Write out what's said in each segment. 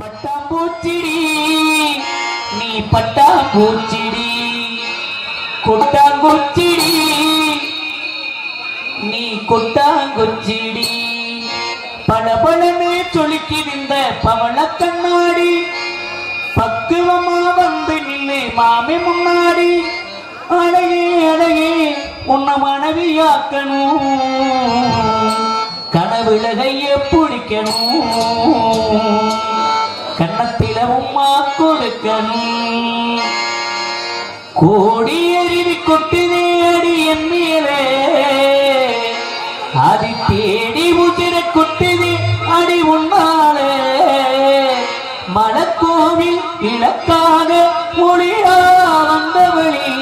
பட்டாம்பூச்சிடி நீ பட்டாம்பூச்சிடி. கொட்டாங்குச்சிடி நீ கொட்டாங்குச்சிடி. பளபளன்னு சொலுக்கிருந்த பவள கண்ணாடி பக்குவமா வந்து நில்லு மாமி முன்னாடி. அழகே அழகே உன்னை மனைவியாக்கணும். கனவுலகைய பிடிக்கணும் கோடி அருவி கொட்டினே அடி என் மேலே. அது தேடி உதிர கொட்டினே அடி உன்னாலே. மலக்கோவில் இலக்காக மொழியா வந்தவழி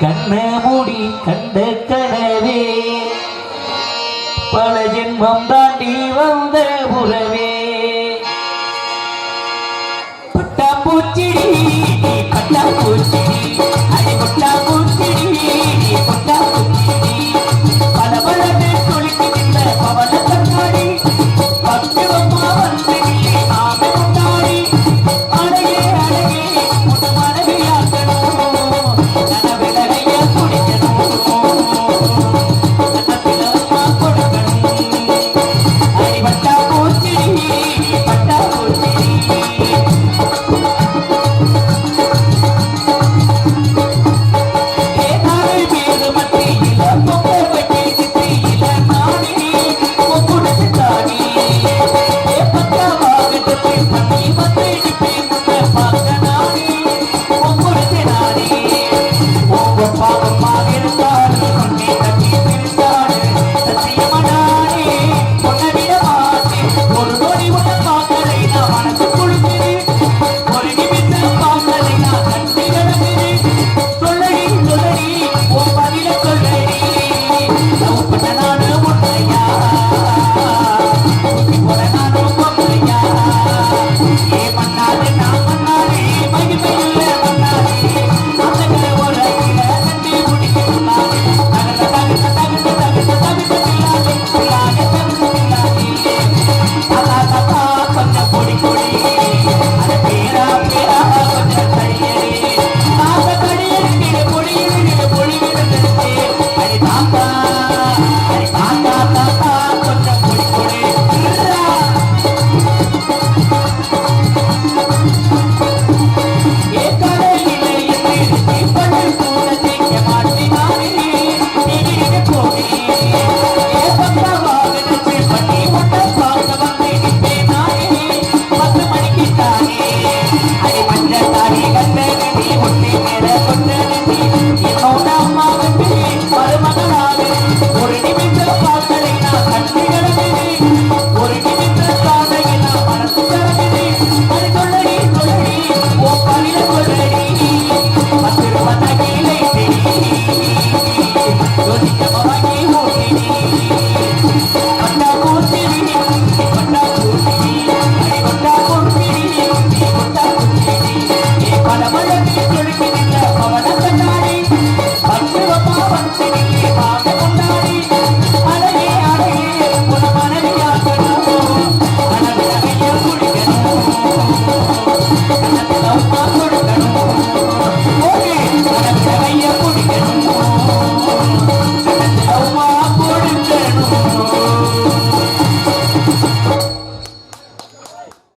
கண்ண மூடி கண்ட கனவே. பல ஜென்மம் தாண்டி வந்த